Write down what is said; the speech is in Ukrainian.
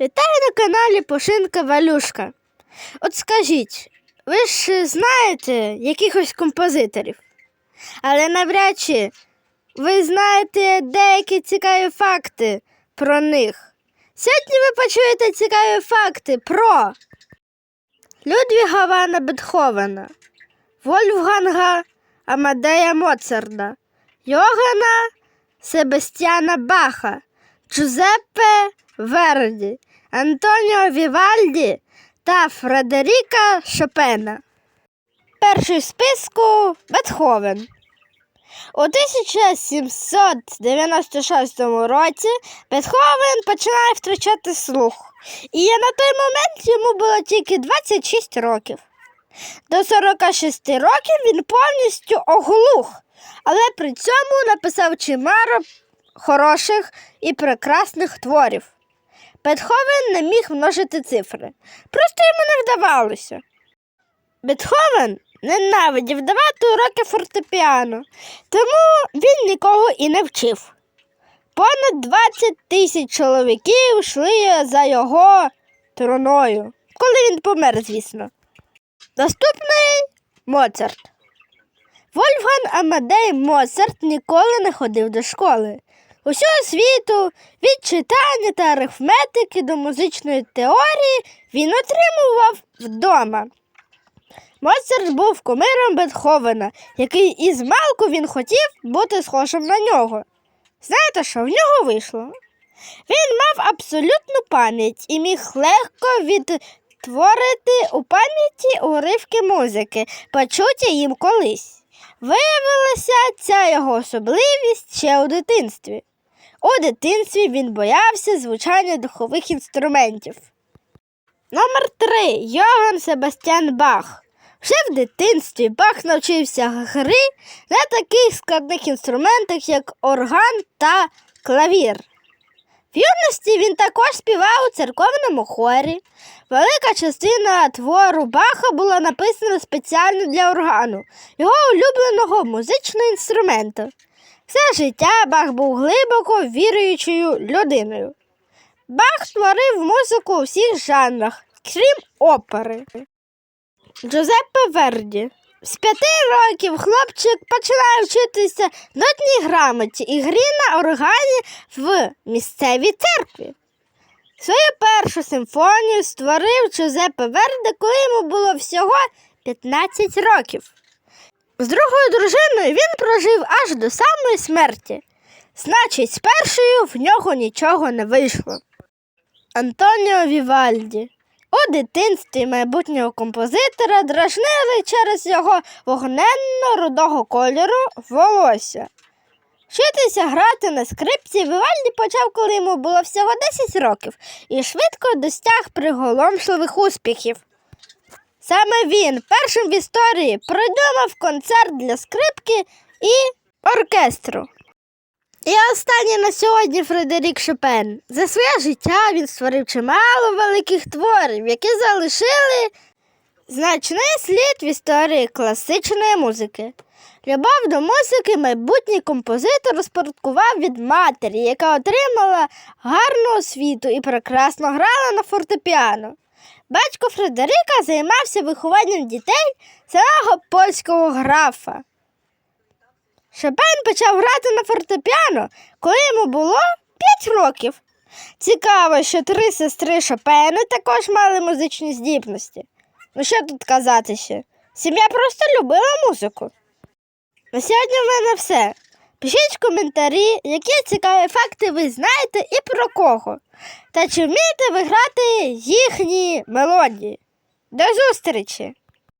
Вітаю на каналі Пошинка Валюшка. От скажіть, ви ж знаєте якихось композиторів, але навряд чи ви знаєте деякі цікаві факти про них. Сьогодні ви почуєте цікаві факти про Людвіга Вана Бетховена, Вольфганга Амадея Моцарда, Йогана Себастьяна Баха, Джузеппе Верді, Антоніо Вівальді та Фредеріка Шопена. Перший в списку Бетховен. У 1796 році Бетховен починає втрачати слух, і на той момент йому було тільки 26 років. До 46 років він повністю оглух, але при цьому написав чимало хороших і прекрасних творів. Бетховен не міг множити цифри, просто йому не вдавалося. Бетховен ненавидів давати уроки фортепіано, тому він нікого і не вчив. Понад 20 тисяч чоловіків йшли за його троною, коли він помер, звісно. Наступний Моцарт. Вольфган Амадей Моцарт ніколи не ходив до школи. Усього світу від читання та арифметики до музичної теорії він отримував вдома. Моцарт був кумиром Бетховена, який із малку він хотів бути схожим на нього. Знаєте, що в нього вийшло? Він мав абсолютну пам'ять і міг легко відтворити у пам'яті уривки музики, почуті їм колись. Виявилася ця його особливість ще у дитинстві. У дитинстві він боявся звучання духових інструментів. Номер 3. Йоган Себастьян Бах. Вже в дитинстві Бах навчився гри на таких складних інструментах, як орган та клавір. В юності він також співав у церковному хорі. Велика частина твору Баха була написана спеціально для органу, його улюбленого музичного інструменту. Все життя Бах був глибоко віруючою людиною. Бах творив музику у всіх жанрах, крім опери. Джузеппе Верді. З п'яти років хлопчик починає вчитися нотній грамоті і грі на органі в місцевій церкві. Свою першу симфонію створив Джузеппе Верді, коли йому було всього 15 років. З другою дружиною він прожив аж до самої смерті. Значить, з першою в нього нічого не вийшло. Антоніо Вівальді. У дитинстві майбутнього композитора дражнили через його вогненно-рудого кольору волосся. Вчитися грати на скрипці Вівальді почав, коли йому було всього 10 років, і швидко досяг приголомшливих успіхів. Саме він першим в історії придумав концерт для скрипки і оркестру. І останнє на сьогодні Фредерік Шопен. За своє життя він створив чимало великих творів, які залишили значний слід в історії класичної музики. Любов до музики майбутній композитор розпорядкував від матері, яка отримала гарну освіту і прекрасно грала на фортепіано. Батько Фредерика займався вихованням дітей самого польського графа. Шопен почав грати на фортепіано, коли йому було 5 років. Цікаво, що три сестри Шопена також мали музичні здібності. Ну що тут казати ще? Сім'я просто любила музику. На сьогодні в мене все. Пишіть в коментарі, які цікаві факти ви знаєте і про кого. Та чи вмієте ви грати їхні мелодії. До зустрічі!